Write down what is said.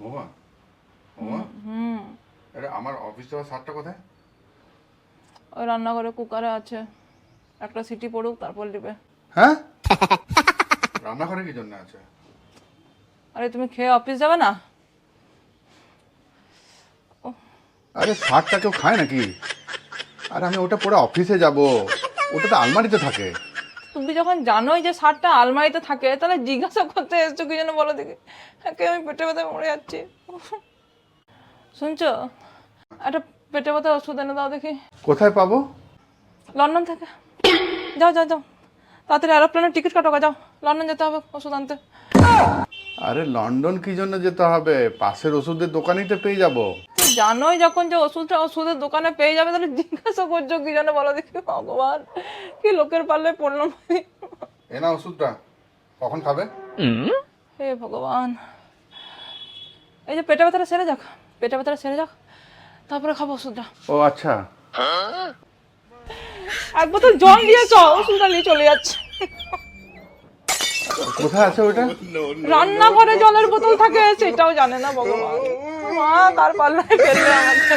ওমা ওমা হুম আরে আমার অফিস যাওয়ার শার্টটা কোথায়? ওই রান্নাঘরে কুকারে আছে। একটা সিটি পড়ুক তারপর দিবে। হ্যাঁ? রান্নাঘরে কি জন্য আছে? আরে তুমি খেয়ে অফিস যাবে না? আরে শার্টটা কেউ খায় নাকি? আরে আমি ওটা পরে অফিসে যাব। ওটা তো আলমারিতে থাকে। তুমি যখন জানোই যে শার্টটা আলমারিতে থাকে তাহলে জিজ্ঞাসা করতে এসছো কি যেন বলো দেখি। একে আমি পেটে ব্যথা মরে যাচ্ছি। শুনছো? একটা পেটে ব্যথা ওষুধ এনে দাও দেখি। কোথায় পাবো? লন্ডন থেকে। যাও যাও যাও। তাড়াতাড়ি এরোপ্লেনের টিকিট কাটো যাও। লন্ডন যেতে হবে ওষুধ আনতে। আরে লন্ডন কি জন্য যেতে হবে? পাশের ওষুধের দোকানেই তো পেয়ে যাব। জানোই যখন যে ওষুধটা ওষুধের দোকানে পেয়ে যাবে তাহলে জিজ্ঞাসা করছ কি যেন বলো দেখি ভগবান। কি লোকের পাল্লে পড়লাম এ না ওষুধটা। কখন খাবে? হে ভগবান। এই যে পেটে ব্যথাটা সেরে যাক পেটে ব্যথাটা সেরে যাক তারপরে খাব ওষুধটা। ও আচ্ছা। এক বোতল জল দিয়েছ ওষুধটা নিয়ে চলে যাচ্ছে। কোথায় আছে ওটা রান্নাঘরে জলের বোতল থাকে সেটাও জানে না ভগবান। মা তার পাল্লায় ফেলবে আমাকে।